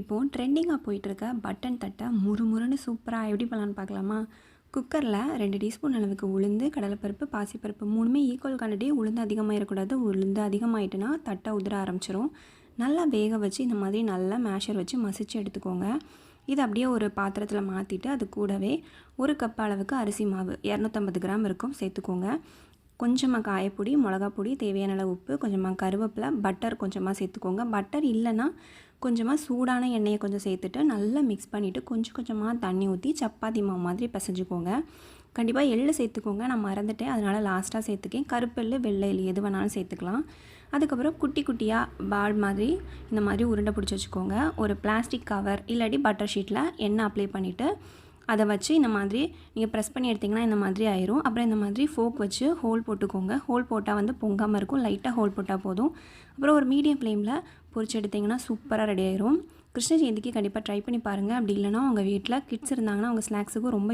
இப்போது ட்ரெண்டிங்காக போயிட்டுருக்க பட்டன் தட்டை முறுமுறுன்னு சூப்பராக எப்படி பண்ணலான்னு பார்க்கலாமா? குக்கரில் ரெண்டு டீஸ்பூன் அளவுக்கு உளுந்து கடலைப்பருப்பு பாசிப்பருப்பு மூணுமே ஈக்குவல் குவான்டிட்டி உளுந்து அதிகமாக இருக்கக்கூடாது உளுந்து அதிகமாகிட்டுனா தட்டை உதிர ஆரம்பிச்சிரும். நல்லா வேக வச்சு இந்த மாதிரி நல்லா மேஷர் வச்சு மசிச்சு எடுத்துக்கோங்க. இது அப்படியே ஒரு பாத்திரத்தில் மாற்றிட்டு அது கூடவே ஒரு கப் அளவுக்கு அரிசி மாவு இரநூத்தம்பது கிராம் இருக்கும் சேர்த்துக்கோங்க. கொஞ்சமாக காயப்பொடி மிளகாப்பொடி தேவையான அளவு உப்பு கொஞ்சமாக கருவேப்பிலை பட்டர் கொஞ்சமாக சேர்த்துக்கோங்க. பட்டர் இல்லைன்னா கொஞ்சமாக சூடான எண்ணெயை கொஞ்சம் சேர்த்துட்டு நல்லா மிக்ஸ் பண்ணிவிட்டு கொஞ்சம் கொஞ்சமாக தண்ணி ஊற்றி சப்பாத்தி மாவு மாதிரி பிசைஞ்சுக்கோங்க. கண்டிப்பாக எள்ளு சேர்த்துக்கோங்க. நான் மறந்துட்டேன். அதனால் லாஸ்ட்டாக சேர்த்துக்கேன். கருப்பெள்ளு வெள்ளை எள்ளு எது வேணாலும் சேர்த்துக்கலாம். அதுக்கப்புறம் குட்டி குட்டியாக பால் மாதிரி இந்த மாதிரி உருண்டை பிடிச்சி வச்சுக்கோங்க. ஒரு பிளாஸ்டிக் கவர் இல்லாட்டி பட்டர் ஷீட்டில் எண்ணெய் அப்ளை பண்ணிவிட்டு அதை வச்சு இந்த மாதிரி நீங்கள் ப்ரெஸ் பண்ணி எடுத்திங்கன்னா இந்த மாதிரி ஆயிரும். அப்புறம் இந்த மாதிரி ஃபோக் வச்சு ஹோல் போட்டுக்கோங்க. ஹோல் போட்டால் வந்து பொங்காமல் இருக்கும். லைட்டாக ஹோல் போட்டால் போதும். அப்புறம் ஒரு மீடியம் ஃப்ளேமில் பொறிச்சு எடுத்திங்கன்னா சூப்பராக ரெடி ஆயிரும். கிருஷ்ண ஜெயந்திக்கு கண்டிப்பாக ட்ரை பண்ணி பாருங்கள் அப்படி இல்லைனா உங்கள் வீட்டில் கிட்ஸ் இருந்தாங்கன்னா அவங்க ஸ்நாக்ஸுக்கும் ரொம்ப